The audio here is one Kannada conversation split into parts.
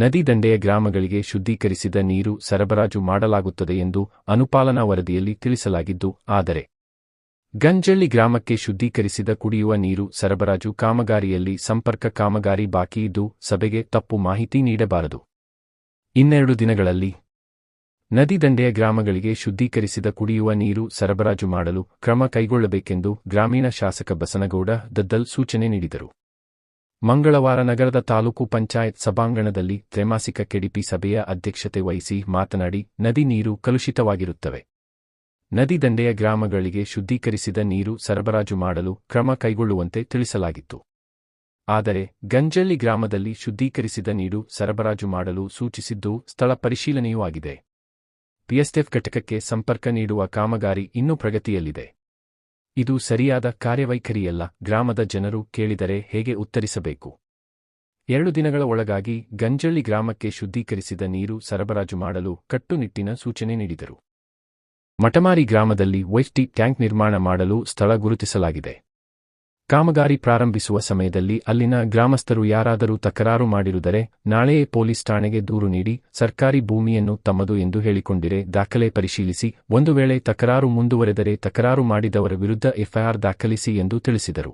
ನದಿ ದಂಡೆಯ ಗ್ರಾಮಗಳಿಗೆ ಶುದ್ಧೀಕರಿಸಿದ ನೀರು ಸರಬರಾಜು ಮಾಡಲಾಗುತ್ತದೆ ಎಂದು ಅನುಪಾಲನಾ ವರದಿಯಲ್ಲಿ ತಿಳಿಸಲಾಗಿದ್ದು, ಆದರೆ ಗಂಜಳ್ಳಿ ಗ್ರಾಮಕ್ಕೆ ಶುದ್ಧೀಕರಿಸಿದ ಕುಡಿಯುವ ನೀರು ಸರಬರಾಜು ಕಾಮಗಾರಿಯಲ್ಲಿ ಸಂಪರ್ಕ ಕಾಮಗಾರಿ ಬಾಕಿ ಇದ್ದು, ಸಭೆಗೆ ತಪ್ಪು ಮಾಹಿತಿ ನೀಡಬಾರದು. ಇನ್ನೆರಡು ದಿನಗಳಲ್ಲಿ ನದಿ ದಂಡೆಯ ಗ್ರಾಮಗಳಿಗೆ ಶುದ್ಧೀಕರಿಸಿದ ಕುಡಿಯುವ ನೀರು ಸರಬರಾಜು ಮಾಡಲು ಕ್ರಮ ಕೈಗೊಳ್ಳಬೇಕೆಂದು ಗ್ರಾಮೀಣ ಶಾಸಕ ಬಸನಗೌಡ ದದ್ದಲ್ ಸೂಚನೆ ನೀಡಿದರು. ಮಂಗಳವಾರ ನಗರದ ತಾಲೂಕು ಪಂಚಾಯತ್ ಸಭಾಂಗಣದಲ್ಲಿ ತ್ರೈಮಾಸಿಕ ಕೆಡಿಪಿ ಸಭೆಯ ಅಧ್ಯಕ್ಷತೆ ವಹಿಸಿ ಮಾತನಾಡಿ, ನದಿ ನೀರು ಕಲುಷಿತವಾಗಿರುತ್ತವೆ. ನದಿ ದಂಡೆಯ ಗ್ರಾಮಗಳಿಗೆ ಶುದ್ಧೀಕರಿಸಿದ ನೀರು ಸರಬರಾಜು ಮಾಡಲು ಕ್ರಮ ಕೈಗೊಳ್ಳುವಂತೆ ತಿಳಿಸಲಾಗಿತ್ತು. ಆದರೆ, ಗಂಜಳ್ಳಿ ಗ್ರಾಮದಲ್ಲಿ ಶುದ್ಧೀಕರಿಸಿದ ನೀರು ಸರಬರಾಜು ಮಾಡಲು ಸೂಚಿಸಿದ್ದು, ಸ್ಥಳ ಪರಿಶೀಲನೆಯೂ ಆಗಿದೆ. ಪಿಎಸ್ಎಫ್ ಘಟಕಕ್ಕೆ ಸಂಪರ್ಕ ನೀಡುವ ಕಾಮಗಾರಿ ಇನ್ನೂ ಪ್ರಗತಿಯಲ್ಲಿದೆ. ಇದು ಸರಿಯಾದ ಕಾರ್ಯವೈಖರಿಯಲ್ಲ, ಗ್ರಾಮದ ಜನರು ಕೇಳಿದರೆ ಹೇಗೆ ಉತ್ತರಿಸಬೇಕು? ಎರಡು ದಿನಗಳ ಒಳಗಾಗಿ ಗಂಜಳ್ಳಿ ಗ್ರಾಮಕ್ಕೆ ಶುದ್ಧೀಕರಿಸಿದ ನೀರು ಸರಬರಾಜು ಮಾಡಲು ಕಟ್ಟುನಿಟ್ಟಿನ ಸೂಚನೆ ನೀಡಿದರು. ಮಟಮಾರಿ ಗ್ರಾಮದಲ್ಲಿ ವೈಫ್ಟಿ ಟ್ಯಾಂಕ್ ನಿರ್ಮಾಣ ಮಾಡಲು ಸ್ಥಳ ಗುರುತಿಸಲಾಗಿದೆ. ಕಾಮಗಾರಿ ಪ್ರಾರಂಭಿಸುವ ಸಮಯದಲ್ಲಿ ಅಲ್ಲಿನ ಗ್ರಾಮಸ್ಥರು ಯಾರಾದರೂ ತಕರಾರು ಮಾಡಿರುವುದರೆ ನಾಳೆಯೇ ಪೊಲೀಸ್ ಠಾಣೆಗೆ ದೂರು ನೀಡಿ ಸರ್ಕಾರಿ ಭೂಮಿಯನ್ನು ತಮ್ಮದು ಎಂದು ಹೇಳಿಕೊಂಡಿರೆ ದಾಖಲೆ ಪರಿಶೀಲಿಸಿ ಒಂದು ವೇಳೆ ತಕರಾರು ಮುಂದುವರೆದರೆ ತಕರಾರು ಮಾಡಿದವರ ವಿರುದ್ಧ ಎಫ್ಐಆರ್ ದಾಖಲಿಸಿ ಎಂದು ತಿಳಿಸಿದರು.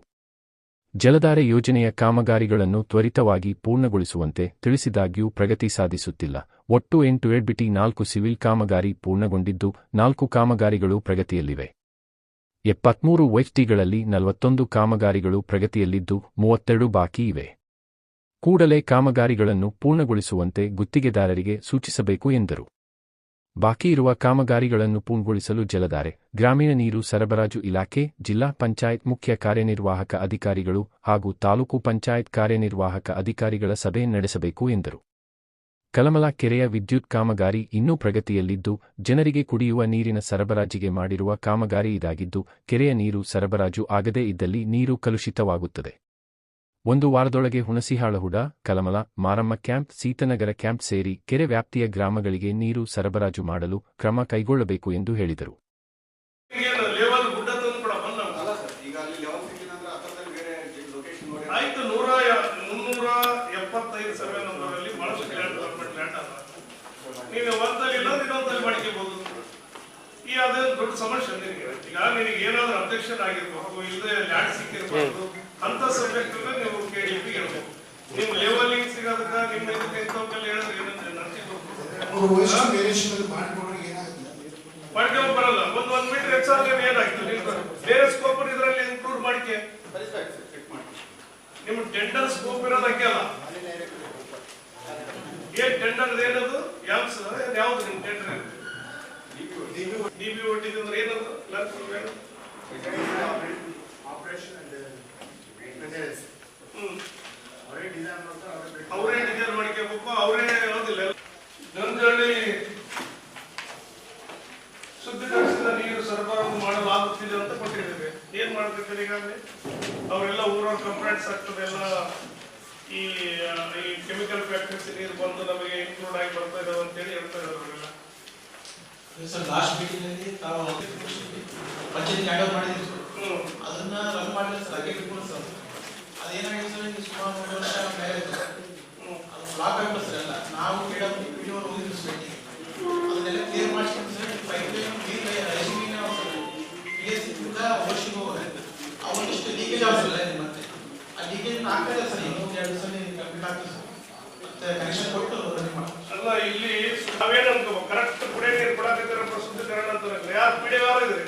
ಜಲಧಾರೆ ಯೋಜನೆಯ ಕಾಮಗಾರಿಗಳನ್ನು ತ್ವರಿತವಾಗಿ ಪೂರ್ಣಗೊಳಿಸುವಂತೆ ತಿಳಿಸಿದಾಗ್ಯೂ ಪ್ರಗತಿ ಸಾಧಿಸುತ್ತಿಲ್ಲ. ಒಟ್ಟು ಎಂಟು ಎಡ್ಬಿಟಿ ನಾಲ್ಕು ಸಿವಿಲ್ ಕಾಮಗಾರಿ ಪೂರ್ಣಗೊಂಡಿದ್ದು ನಾಲ್ಕು ಕಾಮಗಾರಿಗಳು ಪ್ರಗತಿಯಲ್ಲಿವೆ. ಎಪ್ಪತ್ಮೂರು ವೈಫ್ಟಿಗಳಲ್ಲಿ ನಲವತ್ತೊಂದು ಕಾಮಗಾರಿಗಳು ಪ್ರಗತಿಯಲ್ಲಿದ್ದು, ಮೂವತ್ತೆರಡು ಬಾಕಿ ಇವೆ. ಕೂಡಲೇ ಕಾಮಗಾರಿಗಳನ್ನು ಪೂರ್ಣಗೊಳಿಸುವಂತೆ ಗುತ್ತಿಗೆದಾರರಿಗೆ ಸೂಚಿಸಬೇಕು ಎಂದರು. ಬಾಕಿ ಇರುವ ಕಾಮಗಾರಿಗಳನ್ನು ಪೂರ್ಣಗೊಳಿಸಲು ಜಲಧಾರೆ, ಗ್ರಾಮೀಣ ನೀರು ಸರಬರಾಜು ಇಲಾಖೆ, ಜಿಲ್ಲಾ ಪಂಚಾಯತ್ ಮುಖ್ಯ ಕಾರ್ಯನಿರ್ವಾಹಕ ಅಧಿಕಾರಿಗಳು ಹಾಗೂ ತಾಲೂಕು ಪಂಚಾಯತ್ ಕಾರ್ಯನಿರ್ವಾಹಕ ಅಧಿಕಾರಿಗಳ ಸಭೆ ನಡೆಸಬೇಕು ಎಂದರು. ಕಲಮಲ ಕೆರೆಯ ವಿದ್ಯುತ್ ಕಾಮಗಾರಿ ಇನ್ನೂ ಪ್ರಗತಿಯಲ್ಲಿದ್ದು, ಜನರಿಗೆ ಕುಡಿಯುವ ನೀರಿನ ಸರಬರಾಜಿಗೆ ಮಾಡಿರುವ ಕಾಮಗಾರಿ ಇದಾಗಿದ್ದು, ಕೆರೆಯ ನೀರು ಸರಬರಾಜು ಆಗದೇ ಇದ್ದಲ್ಲಿ ನೀರು ಕಲುಷಿತವಾಗುತ್ತದೆ. ಒಂದು ವಾರದೊಳಗೆ ಹುಣಸಿಹಾಳಹುಡ, ಕಲಮಲ, ಮಾರಮ್ಮ ಕ್ಯಾಂಪ್, ಸೀತನಗರ ಕ್ಯಾಂಪ್ ಸೇರಿ ಕೆರೆ ವ್ಯಾಪ್ತಿಯ ಗ್ರಾಮಗಳಿಗೆ ನೀರು ಸರಬರಾಜು ಮಾಡಲು ಕ್ರಮ ಕೈಗೊಳ್ಳಬೇಕು ಎಂದು ಹೇಳಿದರು ಏನು ಲೆವೆಲ್ ಗುಡ್ಡ ತಂದು ಕೂಡ ಬಂದ ಅಲ್ಲ ಸರ್ ಈಗ ಅಲ್ಲಿ ಲೆವೆಲ್ ಸಿಕ್ಕಿಲ್ಲ ಅಂದ್ರೆ ಹತ್ತರಲ್ಲಿ ಬೇರೆ ಲೊಕೇಶನ್ ನೋಡಿ ಆಯ್ತು ನೂರ ಯ- ಮುನ್ನೂರ ಎಪ್ಪತ್ತೈದು ಸರ್ವೆ ನಂಬರಲ್ಲಿ ಬಹಳಷ್ಟು ಲ್ಯಾಂಡ್ ಗವರ್ಮೆಂಟ್ ಲ್ಯಾಂಡ್ ಅದ ನೀನು ಒಂದಲ್ಲಿ ಇಲ್ಲ ಇನ್ನೊಂದಲ್ಲಿ ಮಾಡ್ಕೋಬಹುದು ಈ ಅದೇನು ದೊಡ್ಡ ಸಮಸ್ಯೆ ನಿನಗೆ ಈಗ ನಿನಗೆ ಏನಾದ್ರೂ ಅಬ್ಜೆಕ್ಷನ್ ಆಗಿರ್ಬೇಕು ಇಲ್ಲದೆ ಲ್ಯಾಂಡ್ ಸಿಕ್ಕಿರಬಹುದು ಅಂತ ಸಬ್ಜೆಕ್ಟ್ ನೀವು ಕೇಳಿ ಹೇಳ್ಬೇಕು ನಿಮ್ ಲೆವೆಲಿಂಗ್ ಸಿಗೋದಕ್ಕ ನಿಮ್ಮ ಇದಕ್ಕೆ ಇಂಥವಕ್ಕೆಲ್ಲ ಹೇಳಿದ್ರೆ ಏನಂದ್ರೆ ಮಾಡ್ಕೊಂಡು ಬರಲ್ಲ. ಒಂದ್ ಒಂದ್ ಮೀಟರ್ ಹೆಚ್ಚಾದ್ರೆ ಏನಾಗ್ತದೆ? ಬೇರೆ ಸ್ಕೋಪ್ ಇದ್ರಲ್ಲಿ ಇನ್ಕ್ಲೂಡ್ ಮಾಡಿಕೆ. ಸರಿ ಸರ್ ಮಾಡಿ ನಿಮ್ ಟೆಂಡರ್ ಸ್ಕೋಪ್ ಇರೋದಕ್ಕೆ ಅಲ್ಲ. ಏನ್ ಟೆಂಡರ್ ಏನದು? ಯಾವ್ಸ್ ಯಾವ್ದು ನಿಮ್ ಟೆಂಡರ್ ಡಿ ಬಿ ಒಟ್ಟಿಗೆ ಅಂದ್ರೆ ಏನದು? ಆಪರೇಷನ್ ಅಂಡ್ ಮೇಂಟೆನೆನ್ಸ್ ಅವರೇ ಡಿಸೈನ್ ಮಾಡ್ತಾರೆ ಅವರೇ ಡಿಸೈನ್ ಮಾಡ್ಕೋಬೇಕು ಅವರೇ ಹೇಳೋದಿಲ್ಲ ಗಂಜಳ್ಳಿ ಶುದ್ಧೀಕರಿಸಿದ ನೀರು ಸರಬರಾಜು ಮಾಡಲಾಗುತ್ತಿದೆ ಅಂತ ಕೊಟ್ಟಿದ್ದೇವೆ. ಏನ್ ಮಾಡ್ತಿದ್ದಾರೆ ಈಗಾಗಲೇ? ಅವರೆಲ್ಲ ಊರವ್ರ ಕಂಪ್ಲೇಂಟ್ಸ್ ಆಗ್ತದೆ ಎಲ್ಲ ಈ ಕೆಮಿಕಲ್ ಫ್ಯಾಕ್ಟ್ರೀಸ್ ನೀರು ಬಂದು ನಮಗೆ ಇನ್ಕ್ಲೂಡ್ ಆಗಿ ಬರ್ತಾ ಇದಾವೆ ಅಂತೇಳಿ ಹೇಳ್ತಾ ಇದ್ದಾರೆ ಅವರೆಲ್ಲ. ಸರ್ ಲಾಸ್ಟ್ ಮೀಟಿಂಗ್ ಅಲ್ಲಿ ತಾವು ಪಂಚಾಯತ್ ಹ್ಯಾಂಡ್ ಓವರ್ ಮಾಡಿದ್ರಿ ಅದನ್ನ ರನ್ ಮಾಡಿಲ್ಲ ಸರ್ ಅದು ಆಗ್ಬಿಟ್ಟು ಸರ್ ಎಲ್ಲ. ನಾವು ಮೇಡಮ್ ವಿಡಿಯೋ ಹೋಗಿದ್ವಿ ಸರ್ ಅದನ್ನೆಲ್ಲ ಕ್ಲಿಯರ್ ಮಾಡಿಸ್ಕೊಂಡು ಪೈಪ್ ಲೈನ್ ನೀರು ಸರ್ ಪಿ ಎಸ್ ಇಂದ ವರ್ಷಿಗೆ ಹೋಗೋದು. ಇದು ಮತ್ತೆ? ಆ ಲೀಕೇಜ್ ಆಗ್ತದೆ ಸರ್ ಇನ್ನೊಂದು ಎರಡು ಸರ್ ಮತ್ತೆ ಕನೆಕ್ಷನ್ ಕೊಟ್ಟು ರೆಡಿ ಮಾಡಿ ಅಲ್ಲ, ಇಲ್ಲಿ ನಾವೇನು ಕರೆಕ್ಟ್ ಕುಡಿಯ ನೀರು ಕೊಡಕತ್ತಿರೋ ಪ್ರಸ್ತುತೀಕರಣ ಅಂತ ಯಾರು ಪೀಡೆ ಯಾರಿದ್ರಿ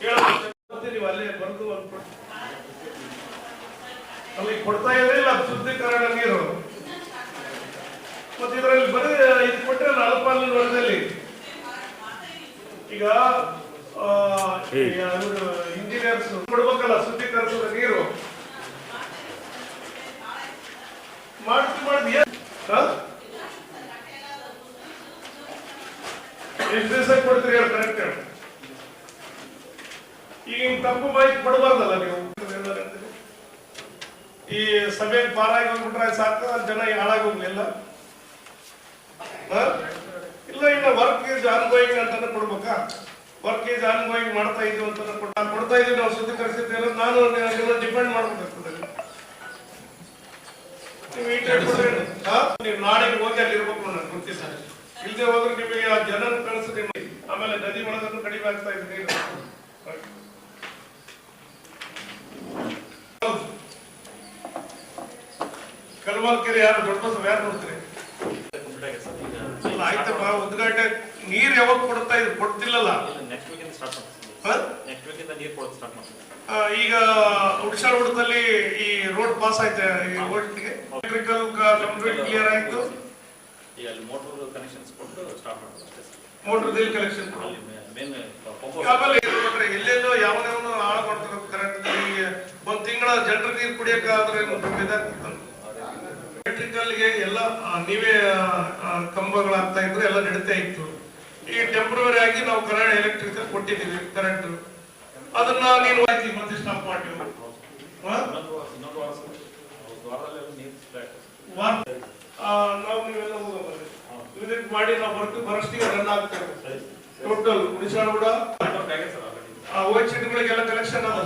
ಹೇಳೋದು ನೀವು ಅಲ್ಲೇ ಬರೆದು ಒಂದು ಅಲ್ಲಿ ಕೊಡ್ತಾ ಇದ್ರಿಲ್ಲ ಶುದ್ಧೀಕರಣ ನೀರು. ಮತ್ತೆ ಇದರಲ್ಲಿ ಬರೀ ಇದು ಕೊಟ್ಟರೆ ಈಗ ವರ್ಗದಲ್ಲಿ ಈಗ ಇಂಜಿನಿಯರ್ಸ್ ಕೊಡ್ಬೇಕಲ್ಲ ಶುದ್ಧೀಕರಿಸಿದ ನೀರು. ಮಾಡ್ತಿ ಮಾಡ್ತಿ ಏನ್ ಹಾ? ಎಷ್ಟು ದಿವಸ ಕೊಡ್ತೀರಿ ಕರೆಕ್ಟ್ ಈಗ ತಪ್ಪು ಮಾಹಿತಿ ಕೊಡಬಾರ್ದಲ್ಲ ನೀವು? ಈ ಸಭೆಗೆ ಪಾರಾಗಿ ಹೋಗ್ಬಿಟ್ರೆ ಸಾಕು ಜನ ಹಾಳಾಗಿ ಹೋಗ್ಲಿಲ್ಲ? ಇಲ್ಲ ಇನ್ನ ವರ್ಕ್ ಈಸ್ ಆನ್ಗೋಯಿಂಗ್ ಅಂತಾನೆ ಕೊಡ್ಬೇಕಾ? ವರ್ಕ್ ಈಸ್ ಆನ್ಗೋಯಿಂಗ್ ಮಾಡ್ತಾ ಇದೀವಿ ಅಂತ ಕೊಡ್ತಾ ಇದೀವಿ ನಾವು ಶುದ್ಧೀಕರಿಸಿದ್ದೇವೆ ನಾನು ಡಿಪೆಂಡ್ ಮಾಡ್ಬೇಕಾಗ್ತದೆ? ನೀವು ನಾಳೆಗೆ ಹೋಗಿ ಅಲ್ಲಿ ಇರ್ಬೇಕು ನನಗೆ ಗೊತ್ತಿಲ್ಲ ಇಲ್ಲದೆ ಹೋದ್ರೆ ನಿಮಗೆ ಆ ಜನರ ಕಳಿಸಿ ಆಮೇಲೆ ನದಿ ಒಳಗನ್ನು ಕಡಿಮೆ ಆಗ್ತಾ ಇದೆ, ನೀರು ಹೌದು. ಕಲ್ವಾಲ್ ಕೆರೆ ಯಾರು, ದೊಡ್ಡ ಯಾರು ನೋಡ್ತೀರಿ? ಆಯ್ತಪ್ಪ ಉದ್ಘಾಟನೆ ನೀರ್ ಯಾವಾಗ ಕೊಡ್ತಾ ಇದ್ರು? ಕೊಡ್ತಿಲ್ಲಲ್ಲ. ಈಗ ಉಡ್ಸಾಳ ಹುಡುಗದಲ್ಲಿ ಈ ರೋಡ್ ಪಾಸ್ ಆಯ್ತು, ಈ ಕಂಪ್ಲೀಟ್ ಕ್ಲಿಯರ್ ಆಯ್ತು. ಈಗ ಅಲ್ಲಿ ಮೋಟರ್ ಕನೆಕ್ಷನ್ಸ್ ಕೊಟ್ಟು ಸ್ಟಾರ್ಟ್ ಮಾಡೋದು ಅಷ್ಟೇ ಸರ್ ಮೋಟರ್ ದಿಲ್ ಕಲೆಕ್ಷನ್ ಅಲ್ಲಿ ಮೇನ್ ಇದು ನೋಡ್ರಿ ಎಲ್ಲೆಲ್ಲೋ ಯಾವನವನು ಹಾಳು ಮಾಡ್ತಾರೆ ಕರೆಂಟ್ ಈಗ ಒಂದ್ ತಿಂಗಳ ಜನರ ನೀರು ಕುಡಿಯೋಕ್ಕಾದ್ರೆ ಎಲೆಕ್ಟ್ರಿಕಲ್ಗೆ ಎಲ್ಲ ನೀವೇ ಕಂಬಗಳಾಗ್ತಾ ಇದ್ರೆ ಎಲ್ಲ ನಡೀತಾ ಇತ್ತು. ಈ ಟೆಂಪ್ರವರಿ ಆಗಿ ನಾವು ಕರೆಂಟ್ ಎಲೆಕ್ಟ್ರಿಕಲ್ ಕೊಟ್ಟಿದ್ದೀವಿ ಕರೆಂಟ್ ಅದನ್ನ ನೀನು ಮತ್ತಿಷ್ಟು ಮತ್ತೆ ಸ್ಟಾಪ್ ಮಾಡಿ. ವಾರ- ನಾವು ನೀವೆಲ್ಲ ಹೋಗೋದು ವಿಸಿಟ್ ಮಾಡಿ ನಾವು ಬರ್ತು ಬರಷ್ಟಿಗೆ ರನ್ ಆಗ್ತೇವೆ. ಟೋಟಲ್ ಉಳಿಸಾಳ ಕೂಡ ಶೀಟ್ಗಳಿಗೆಲ್ಲ ಕಲೆಕ್ಷನ್ ಅದ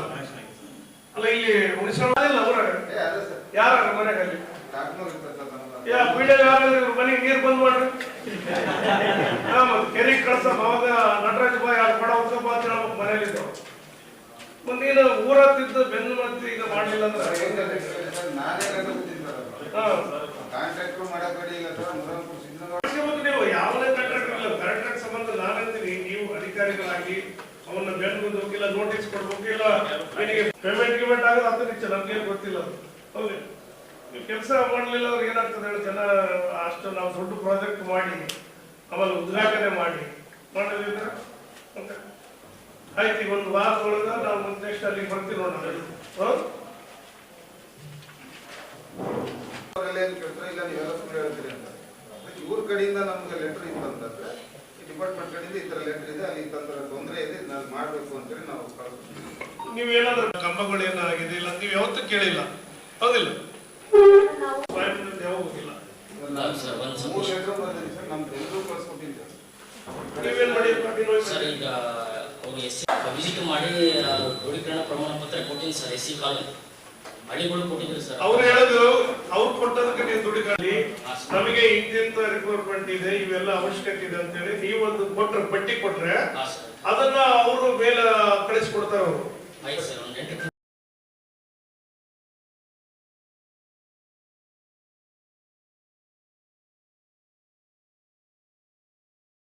ಅಲ್ಲ ಇಲ್ಲಿ ಉಳಿಸಾಳ ಇಲ್ಲ ಅವ್ರ ಯಾರ ನಮ್ಗೆ ಯಾ ಪೀಡೆ ಯಾರಾದ್ರೂ ಮನೆಗೆ ನೀರು ಬಂದ್ ಮಾಡ್ರಿ. ಕೆರೆ ಕಳ್ಸಪ್ಪ ಅವಾಗ ನಟರಾಜ್ ಬಾಯ್ ಅಲ್ಲಿ ಕೊಡ ಹೋಗ್ಸಪ್ಪ ಅಂತ ಹೇಳ್ಬೇಕು ಮನೇಲಿದ್ದು ಮುಂದಿನ ಊರತ್ತಿದ್ದು ಬೆನ್ನು ಮತ್ತೆ ಈಗ ಮಾಡ್ಲಿಲ್ಲ ಅಂದ್ರೆ? ನಾನೇ ಹಾ. ಕಾಂಟ್ರಾಕ್ಟ್ರು ಮಾಡಕ್ ಇಲ್ಲ ನೀವು ಯಾವುದೇ ಕಂಟ್ರಾಕ್ಟರ್ ಇಲ್ಲ ಕರೆಕ್ಟ್ ಸಂಬಂಧ ನಾನಂತೀನಿ ನೀವು ಅಧಿಕಾರಿಗಳಾಗಿ ಅವನ್ನ ಬೆನ್ನುದು ಇಲ್ಲ ನೋಟಿಸ್ ಕೊಡ್ಬೇಕು ಇಲ್ಲ ನಿನಗೆ ಪೇಮೆಂಟ್ ಗಿಮೆಂಟ್ ಆಗೋದು ಅಂತ ನಿಚ್ಚ ಗೊತ್ತಿಲ್ಲ ಓಕೆ ನೀವು ಕೆಲಸ ಮಾಡಲಿಲ್ಲ ಅವ್ರಿಗೆ ಏನಾಗ್ತದೆ ಹೇಳಿ, ಜನ ಅಷ್ಟು ನಾವು ದೊಡ್ಡ ಪ್ರಾಜೆಕ್ಟ್ ಮಾಡಿ, ಆಮೇಲೆ ಉದ್ಘಾಟನೆ ಮಾಡಿ. ಮಾಡಿದ್ರೆ ಆಯ್ತು ಒಂದು ವಾರದೊಳಗ ನಾವು ಮುಂದೆ ನೆಕ್ಸ್ಟ್ ಅಲ್ಲಿಗೆ ಬರ್ತೀವಿ ನೋಡೋಣ ಹೌದು? ಅವರೆಲ್ಲ ಏನ್ ಕೇಳ್ತಾರೆ ಇಲ್ಲ ನೀವೆಲ್ಲ ಸುಳ್ಳು ಹೇಳ್ತೀರಿ ಅಂತ. ಅದಕ್ಕೆ ಇವ್ರ ಕಡೆಯಿಂದ ನಮ್ಗೆ ಲೆಟರ್ ಇತ್ತಂತಂದ್ರೆ ಈ ಡಿಪಾರ್ಟ್ಮೆಂಟ್ ಕಡೆಯಿಂದ ಈ ತರ ಲೆಟರ್ ಇದೆ ಅಲ್ಲಿ ತಂದ್ರೆ ತೊಂದರೆ ಇದೆ ನಾನು ಮಾಡಬೇಕು ಅಂತೇಳಿ ನಾವು ಕಳ್ಸ್ತೀವಿ. ನೀವೇನಾದ್ರೂ ಕಂಬಗಳು ಆಗಿದೆ ಇಲ್ಲ ನೀವು ಯಾವತ್ತೂ ಕೇಳಿಲ್ಲ. ಹೌದಿಲ್ಲ? ಹೋಗಿಲ್ಲ? ಇವೆಲ್ಲ ಮೂರು ಲೆಟರ್ ಬಂದಿದೆ ಸರ್ ನಮ್ದು ಎಲ್ಲರೂ ಕಳ್ಸ್ಕೊಟ್ಟಿದ್ದೆ. ನೀವೇನ್ ಮಾಡಿ? ನೀವು ಸರ್ ಈಗ ಅವ್ರು ಎಸ್ ವಿಸಿಟ್ ಮಾಡಿ ದೃಢೀಕರಣ ಪ್ರಮಾಣ ಪತ್ರ ಕೊಟ್ಟಿನಿ ಸರ್ ಎಸ್ ಸಿ ಸರ್ ಅವ್ರು ಹೇಳೋದು ಅವ್ರು ಕೊಟ್ಟದಕ್ಕೆ ನೀವು ಸರ್. ನಮಗೆ ಇಂತಿಂತ ರಿಕ್ವೈರ್ಮೆಂಟ್ ಇದೆ ಇವೆಲ್ಲ ಅವಶ್ಯಕತೆ ಇದೆ ಅಂತ ಹೇಳಿ ನೀವು ಒಂದು ಕೊಟ್ರೆ ಪಟ್ಟಿ ಕೊಟ್ರೆ ಅದನ್ನ ಅವರು ಮೇಲೆ ಕಳಿಸ್ಕೊಡ್ತಾರೆ ಅವರು.